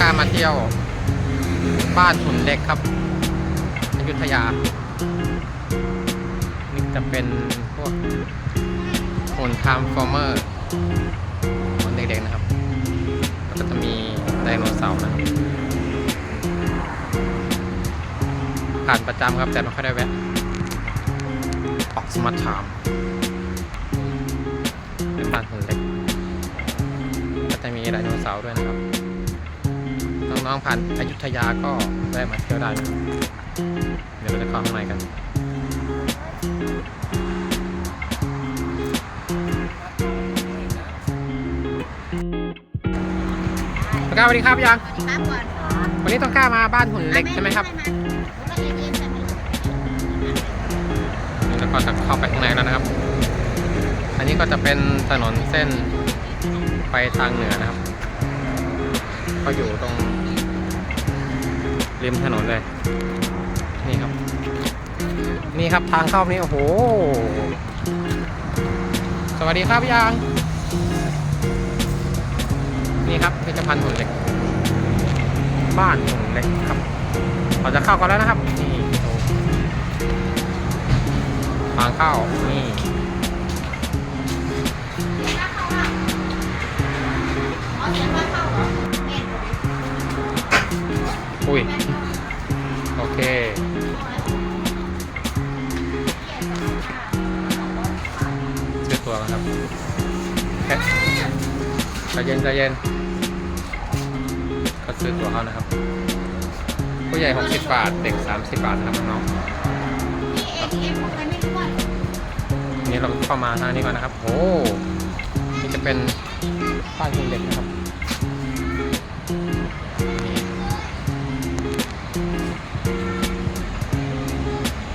กล้ามาเที่ยว บ้านหุ่นเล็กครับอยุธยา นี่จะเป็นพวกหุ่นทามฟอร์เมอร์หุ่นเด็กๆนะครับ แล้วก็จะมีไดโนเสาร์นะครับผ่านประจำครับ แต่ไม่ค่อยได้แวะออกสมาร์ทไทม์เป็นบ้านหุ่นเล็ก ก็จะมีไดโนเสาร์ด้วยนะครับ น้องๆผ่านอยุธยาก็ได้มาเที่ยวได้นะครับเดี๋ยวเราจะเข้าข้างในกันต้นกล้าสวัสดีครับยัง สวัสดีครับก่อนวันนี้ต้องกล้ามาบ้านหุ่นเล็กใช่ไหมครับแล้วก็จะเข้าไปข้างในแล้วนะครับ อันนี้ก็จะเป็นถนนเส้นไปทางเหนือนะครับ ก็อยู่ตรง ริมถนนเลย นี่ครับ นี่ครับทางเข้านี่โอ้โห สวัสดีครับยาง นี่ครับพิพิธภัณฑ์หุ่นเหล็ก บ้านหุ่นเหล็กครับเราจะเข้ากันแล้วนะครับนี่ดูทางเข้านี่อุ้ย เย็นใจเย็นก็ซื้อตัวเขานะครับ ผู้ใหญ่60บาท เด็ก 30 บาทนะครับน้องๆนี่เราเข้ามาทางนี้ก่อนนะครับ โอ้นี่จะเป็นบ้านคุณเด็กนะครับ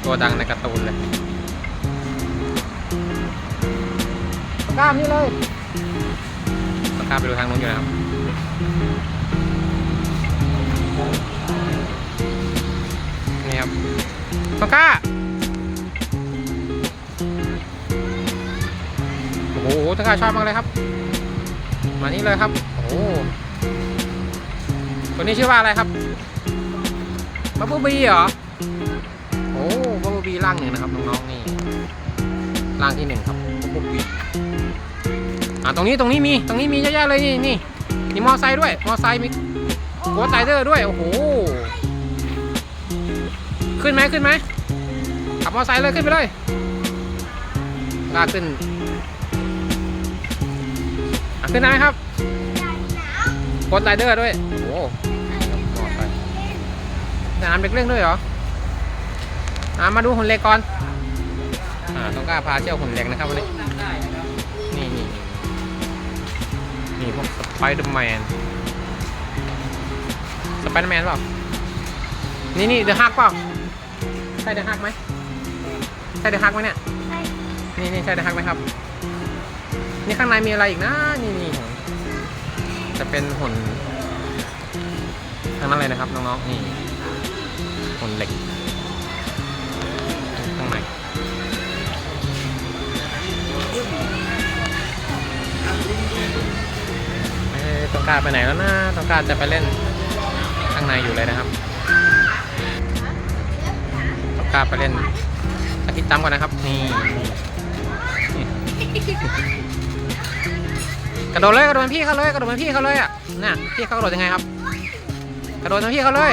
ตัวดังในการ์ตูนเลยตะกร้ามนี่เลย ตะกร้าไปดูทางนู้นอยู่นะครับนี่ครับตะกร้าโอ้โหตะกร้าชอบมากเลยครับ มานี่เลยครับ โอ้ตัวนี้ชื่อว่าอะไรครับบับเบิ้ลบีเหรอโอ้บับเบิ้ลบีร่างหนึ่งนะครับน้องๆนี่ร่างที่หนึ่งครับบับเบิ้ลบี ตรงนี้ตรงนี้มีตรงนี้มีเยอะแยะเลยนี่นี่มีมอไซค์ด้วย มอไซค์มีโกไตเดอร์ด้วยโอ้โหขึ้นไหมขึ้นไหมขับมอไซค์เลยขึ้นไปเลยลากขึ้นขึ้นได้ไหมครับกดไลเดอร์ด้วยโอ้โหมอไซค์สนามเด็กเล่นด้วยเหรออมาดูหุ่นเหล็กก่อนอ่าต้องกล้าพาเที่ยวหุ่นเหล็กนะครับวันนี้ นี่พวกสไปเดอร์แมนสไปเดอร์แมนเปล่า นี่นี่เดอะฮักเปล่า ใช่เดอะฮักไหมใช่เดอะฮักไหมเนี่ย นี่นี่ใช่เดอะฮักไหมครับ นี่ข้างในมีอะไรอีกนะ นี่นี่จะเป็นหุ่นทั้งนั้นเลยนะครับน้องๆ นี่หุ่นเหล็กข้างใน ต้องการไปไหนแล้วนะต้องการจะไปเล่นข้างในอยู่เลยนะครับต้องกล้าไปเล่นอาทิตย์ตั้มก่อนนะครับนี่กระโดดเลยกระโดดมือนพี่เขาเลยกระโดดมือนพี่เขาเลยอะน่ะพี่เขากระโดดยังไงครับ กระโดดมือนพี่เขาเลย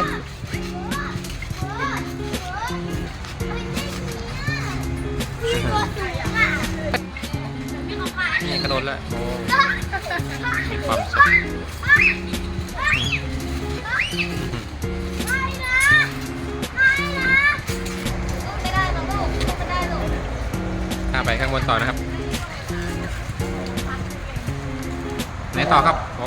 นี่กระโดดเลยโอ้มี ความสุขข้าไปข้างบนต่อนะครับไหนต่อครับ โอ้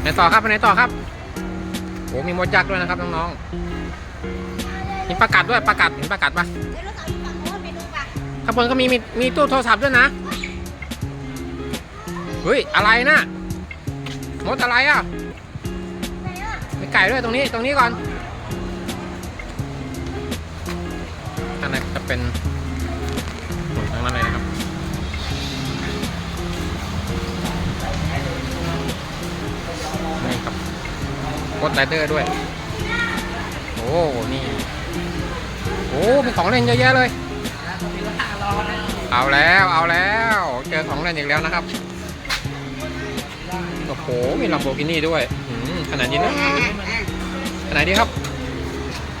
ไหนต่อครับไปไหนต่อครับโอ้มีมดยักษ์ด้วยนะครับน้องๆมีประกัดด้วยประกัดเห็นประกัดปะ ข้างบนก็มีมีมีตู้โทรศัพท์ด้วยนะ เฮ้ย อะไรนะมดอะไรอะมีไก่ด้วยตรงนี้ตรงนี้ก่อนอันนั้นจะเป็นหมุนทั้งนั้นเลยนะครับ นี่ครับกดไรเดอร์ด้วย โอ้ นี่ โอ้เป็นของเล่นเยอะแยะเลย เอาแล้วเอาแล้วเจอของเล่นอีกแล้วนะครับโอ้โหมีลัมโบกินี่ด้วยขนาดนี้นะขนาดนี้ครับ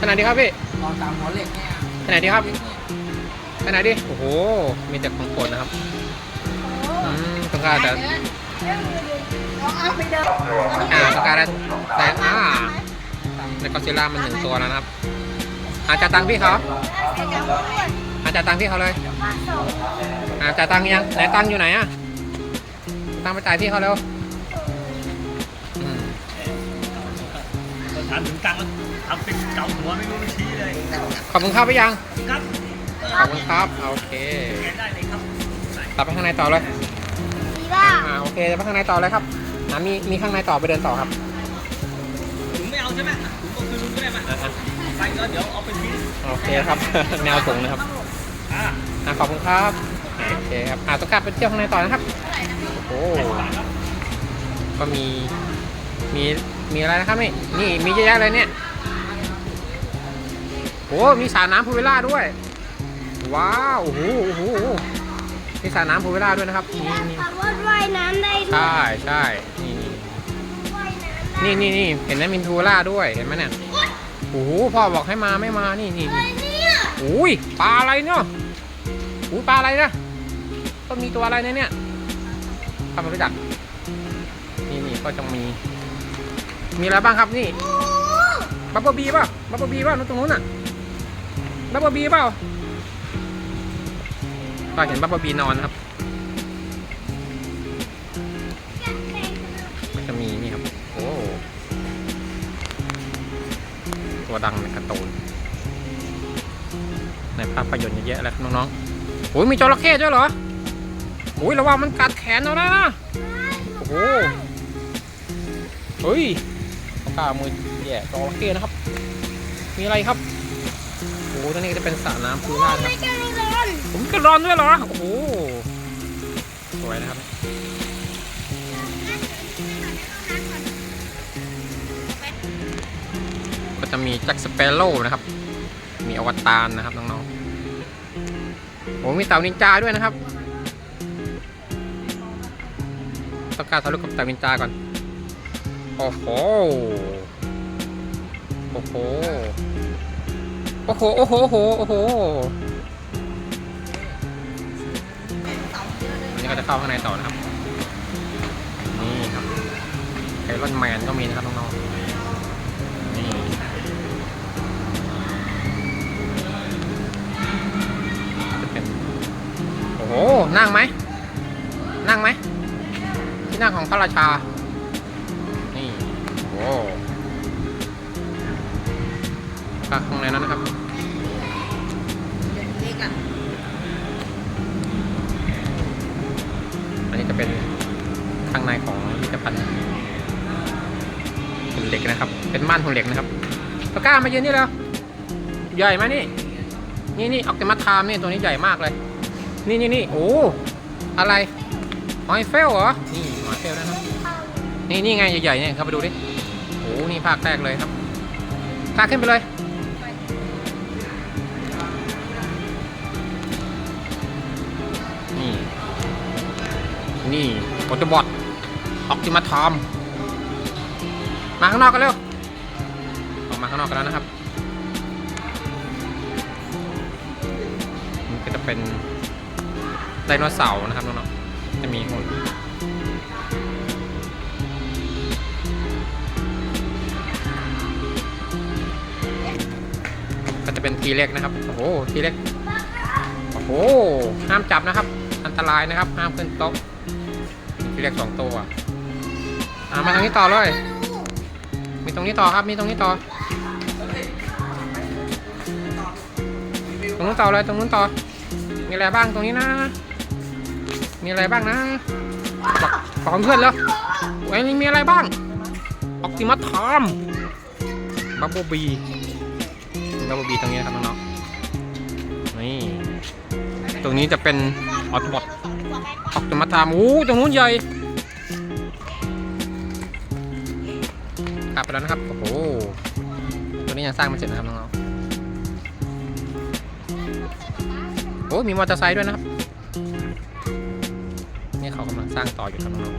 ขนาดนี้ครับพี่นอนตามหัวเหล็กเนี่ยขนาดนี้ครับขนาดนี้โอ้โหมีแต่ของโปรดนะครับต้องการแต่เอาไปเดินอ่าต้องการแต่แต่อ่าในกอซิล่ามันหนึ่งตัวแล้วนะครับอาจ่ายตังพี่เขา อาจ่ายตังค์พี่เขาเลยอาจ่ายตังค์ยังไหนตังค์อยู่ไหนอะตังค์ไปจ่ายพี่เขาเร็วอืมพอถามถึงตังค์แล้วทำเป็นเกาหัวไม่รู้ไม่ชี้เลยขอบคุณครับไปยังครับขอบคุณครับโอเคแกได้เลยครับตัดไปข้างในต่อเลยดีบ้าอ่าโอเคจะไปข้างในต่อเลยครับอ่ามีมีข้างในต่อไปเดินต่อครับถุงไม่เอาใช่ไหมถุงก็คือลุงก็ได้มาอะอะไปแล้วเดี๋ยวเอาไปทิ้งโอเคครับแนวถุงนะครับ อ่าอ่าขอบคุณครับอ่าโอเคครับอ่าต้องกลับไปเที่ยวข้างในต่อนะครับ โอ้โหก็มี มี มีอะไรนะครับนี่นี่มีเยอะแยะเลยเนี่ยโอ้มีสระน้ำพูลวิลล่าด้วย ว้าวโอ้โหโอ้โหมีสระน้ำพูลวิลล่าด้วยนะครับที่นี่นั่นนี่ขับรถว่ายน้ำได้ด้วยใช่ใช่นี่ ว่ายน้ำได้นี่นี่นี่เห็นไหมมินทูล่าด้วยเห็นไหมเนี่ยโอ้โหพ่อบอกให้มาไม่มานี่นี่เฮ้นี่ยเนี่ย อุ้ยปลาอะไรเนี่ยอุ้ยปลาอะไรนะก็มีตัวอะไรในเนี่ยทำไมรู้จักนี่นี่ก็จะมี มีอะไรบ้างครับนี่บับเบิลบีป่ะบับเบิลบีป่ะนู้นตรงนู้นน่ะบับเบิลบีเปล่าก็เห็นบับเบิลบีนอนครับก็จะมีนี่ครับ โอ้ตัวดังในการ์ตูน ในภาพยนตร์เยอะแยะแล้วครับน้องๆโอ้ยมีจระเข้ด้วยเหรอโอ้ยระวังมันกัดแขนเรานะโอ้โหเฮ้ยเขากล้ามือแย่จระเข้นะครับ มีอะไรครับโอ้โหตรงนี้จะเป็นสระน้ำพูล่านครับใช่ไม่ร้อนผมก็ร้อนด้วยเหรอโอ้โหสวยนะครับก็จะมีแจ็คสเปโร่นะครับ มีอวตารนะครับน้องๆ โอ้มีเต่านินจาด้วยนะครับ ต้องการถ่ายรูปกับเต่านินจาก่อน โอ้โห โอ้โห โอ้โห โอ้โห โอ้โหโอ้โหอันนี้ก็จะเข้าข้างในต่อนะครับ นี่ครับไอรอนแมนก็มีนะครับ โอ้นั่งไหม นั่งไหม ที่นั่งของพระราชา นี่โอ้ก็ข้างในนั้นนะครับอันนี้จะเป็นข้างในของพิพิธภัณฑ์หุ่นเหล็กนะครับ เป็นม่านหุ่นเหล็กนะครับตะกร้ามายืนนี่แล้ว ใหญ่ไหมนี่ นี่นี่ออกจะมาทามนี่ตัวนี้ใหญ่มากเลย นี่นี่นี่โอ้อะไรหอยเฟลเหรอ นี่หอยเฟลนะครับนี่นี่ไงใหญ่ๆเนี่ยเข้าไปดูดิโอ้นี่ภาคแรกเลยครับพาขึ้นไปเลยนี่นี่โอตบอทออกติมาทอม มาข้างนอกกันเร็วออกมาข้างนอกกันแล้วนะครับนี่ก็จะเป็น ดโนเสาร์นะครับน้องๆจะมีหุ่นก็จะเป็นทีเล็กนะครับ โอ้โหทีเล็กโอ้โหห้ามจับนะครับ อันตรายนะครับ ห้ามขึ้นโต๊ะทีเล็กสองตัวอ่ามาทางนี้ต่อเลย มีตรงนี้ต่อครับ มีตรงนี้ต่อ ตรงนู้นต่อเลย ตรงนู้นต่อ มีอะไรบ้างตรงนี้นะ มีอะไรบ้างนะบอกบอกเพื่อนแล้วไอ้นี่มีอะไรบ้าง ออกติมัสทอมบับเบิลบีดับเบิลบีตรงนี้ครับน้องๆนี่ ตรงนี้จะเป็นออตบอทออกจะมาทำอู้ตรงนู้นใหญ่กขับไปแล้วนะครับ โอ้โห ตัวนี้ยังสร้างไม่เสร็จนะครับน้องๆโอ้มีมอเตอร์ไซค์ด้วยนะครับ เขากำลังสร้างต่ออยู่ครับน้อง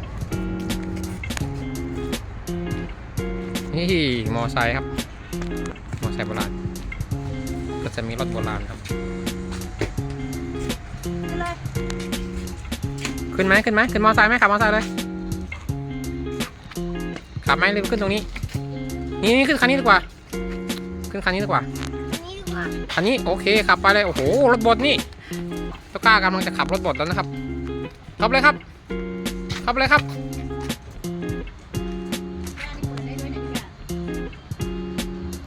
นี่มอไซค์ครับ มอไซค์โบราณ ก็จะมีรถโบราณครับ ขึ้นไหมขึ้นไหมขึ้นมอไซค์ไหมขับมอไซค์เลย ขับไหมหรือขึ้นตรงนี้ นี่นี่ขึ้นคันนี้ดีกว่า ขึ้นคันนี้ดีกว่าอันนี้ดีกว่าคันนี้โอเคขับไปเลย โอ้โห รถบดนี่เจ้ากล้ากำลังจะขับรถบดแล้วนะครับขับเลยครับ ขับเลยครับ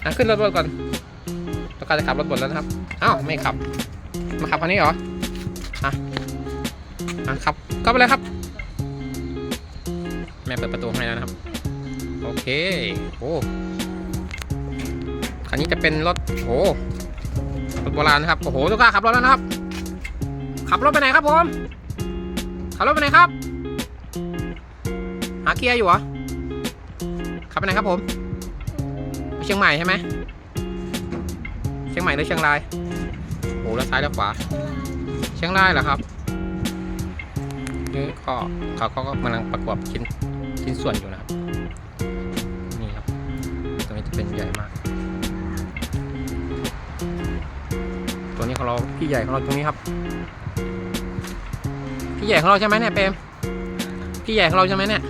อะขึ้นรถบดก่อนเจ้ากล้าจะขับรถบดแล้วนะครับอ้าวไม่ขับ มาขับคันนี้เหรออะอะขับเข้าไปเลยครับ แม่เปิดประตูให้แล้วนะครับ โอเคโอ้คันนี้จะเป็นรถโอ้รถโบราณนะครับโอ้โหทุกข้าขับรถแล้วนะครับ ขับรถไปไหนครับผมขับรถไปไหนครับ หาเกียร์อยู่เหรอขับไปไหนครับผมไปเชียงใหม่ใช่ไหมเชียงใหม่หรือเชียงรายโอ้แล้วซ้ายแล้วขวา เชียงรายเหรอครับนี่ก็เขาก็กำลังประกอบชิ้นชิ้นส่วนอยู่นะครับนี่ครับตรงนี้จะเป็นใหญ่มาก ตัวนี้ของเราพี่ใหญ่ของเราตรงนี้ครับ พี่ใหญ่ของเราใช่ไหมเนี่ยเปมพี่ใหญ่ของเราใช่ไหมเนี่ย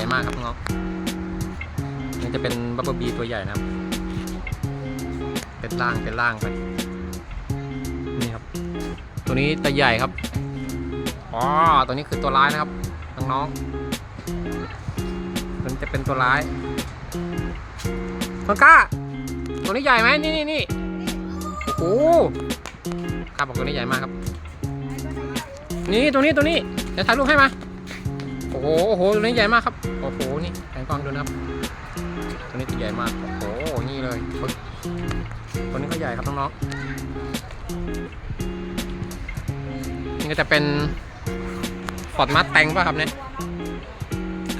ใหญ่มากครับน้องๆนี่จะเป็นบับเบิลบีตัวใหญ่นะครับ เป็นล่างเป็นล่างไป นี่ครับ ตัวนี้ตัวใหญ่ครับ อ๋อ ตัวนี้คือตัวร้ายนะครับน้องๆตัวนี้จะเป็นตัวร้ายต้นกล้า ตัวนี้ใหญ่ไหมนี่นี่นี่โอ้โหครับบอกตัวนี้ใหญ่มากครับ นี่ตัวนี้ตัวนี้ เดี๋ยวถ่ายรูปให้มา โอ้โหโอ้โหตัวนี้ใหญ่มากครับ โอ้โห นี่แผงกล้องดูนะครับ ตัวนี้ตัวใหญ่มาก โอ้โห นี่เลยปึ๊บตัวนี้ก็ใหญ่ครับน้องๆ นี่ก็จะเป็นฟอร์ดมัดแตงป่ะครับเนี่ย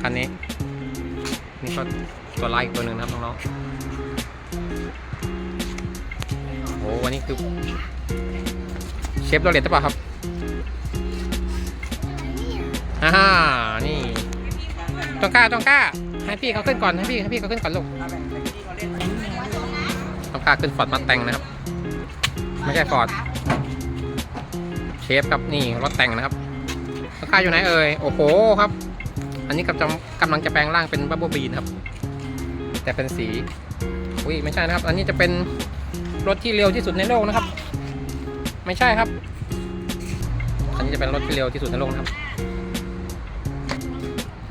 คันนี้ นี่ก็ตัวไล่ตัวหนึ่งนะครับน้องๆโอ้วันนี้คือเชฟโรเลตหรือเปล่าครับ อ่านี่ ต้องกล้าต้องกล้า ให้พี่เขาขึ้นก่อนให้พี่ให้พี่เขาขึ้นก่อนลูกต้องกล้าขึ้นฟอร์ดมาแต่งนะครับ ไม่ใช่ฟอร์ดเชฟครับนี่รถแต่งนะครับต้องกล้าอยู่ไหนเอ่ยโอ้โหครับ อันนี้กำลังกำลังจะแปลงร่างเป็นบับเบิลบีนครับ แต่เป็นสีอุ้ยไม่ใช่นะครับ อันนี้จะเป็นรถที่เร็วที่สุดในโลกนะครับ ไม่ใช่ครับ อันนี้จะเป็นรถที่เร็วที่สุดในโลกนะครับ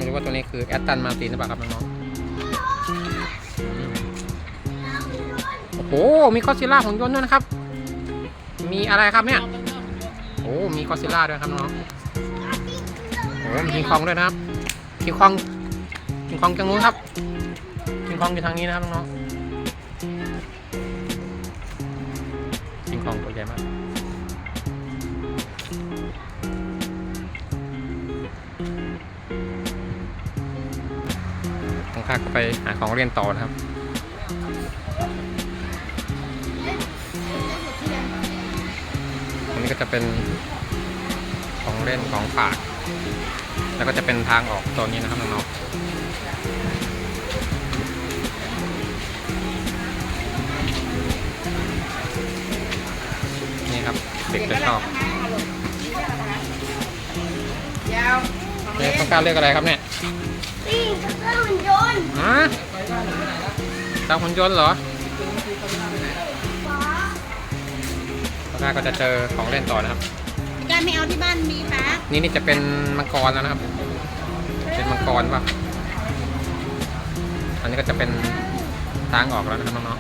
ดูว่าตัวนี้คือแอตตันมาตินหรือเปล่าครับน้องๆโอ้โห มีคอสซิล่าของยนต์ด้วยนะครับ มีอะไรครับเนี่ย โอ้มีคอสซิล่าด้วยครับน้องโอ้มีคองด้วยนะครับคิงคองคิงคองจังนู้นครับคิงคองอยู่ทางนี้นะครับน้องๆคิงคองตัวใหญ่มาก ต้องข้าก็ไปหาของเรียนต่อนะครับตรงนี้ก็จะเป็นของเล่นของฝาก แล้วก็จะเป็นทางออกตัวนี้นะครับน้องๆนี่ครับเด็กจะชอบเนี่ยต้องการเลือกอะไรครับเนี่ยนี่ก็ เครื่องหุ่นยนต์ฮะดาวหุ่นยนต์เหรอฟ้าต้องการก็จะเจอของเล่นต่อนะครับ การไม่เอาที่บ้านมีป้านี่นี่จะเป็นมังกรแล้วนะครับ เป็นมังกรป่ะ อันนี้ก็จะเป็นทางออกแล้วนะครับน้อง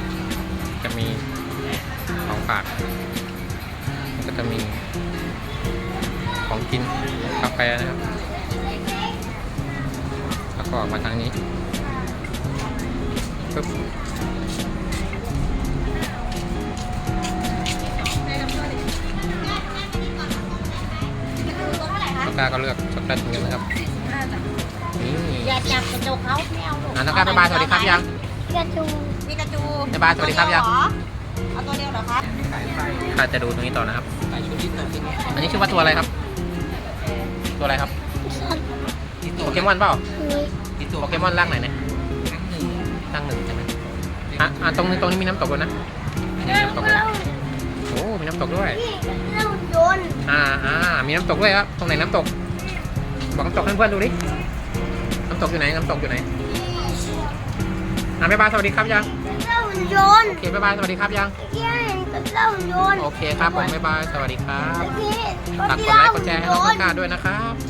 ๆ จะมีของฝากแล้วก็จะมีของกินกาแฟนะครับแล้ว ก็ออกมาทางนี้ปึ๊บปากกาก็เลือกช็อกโกแลตเหมือนกันนะครับอย่าจับกระจกเขาไม่เอาลูกอะน้องก้าบ๊ายบายสวัสดีครับยังกระจูมีกระจูบ๊ายบายสวัสดีครับยังเอาตัวเดียวเหรอคะข้าจะดูตรงนี้ต่อนะครับ อันนี้ชื่อว่าตัวอะไรครับ ตัวอะไรครับโปเกมอนเปล่า นี่โปเกมอนร่างไหนเนี่ยร่างหนึ่งใช่ไหมอะอะตรงนี้ตรงนี้มีน้ำตกด้วยนะมีน้ำตกด้วยโอ้มีน้ำตกด้วยนี่กระเจ้าหุ่นยนต์อ่าอ่ามีน้ำตกด้วยครับตรงไหนน้ำตก บอกน้ำตกให้เพื่อนๆดูดิน้ำตกอยู่ไหนน้ำตกอยู่ไหนอะบ๊ายบายสวัสดีครับยังกระเจ้าหุ่นยนต์โอเคบ๊ายบายสวัสดีครับยังเมื่อกี้เห็นกระเจ้าหุ่นยนต์โอเคครับผมบ๊ายบายสวัสดีครับเมื่อกี้ฝากกดไลค์กดแชร์ให้น้องต้นกล้าด้วยนะครับใ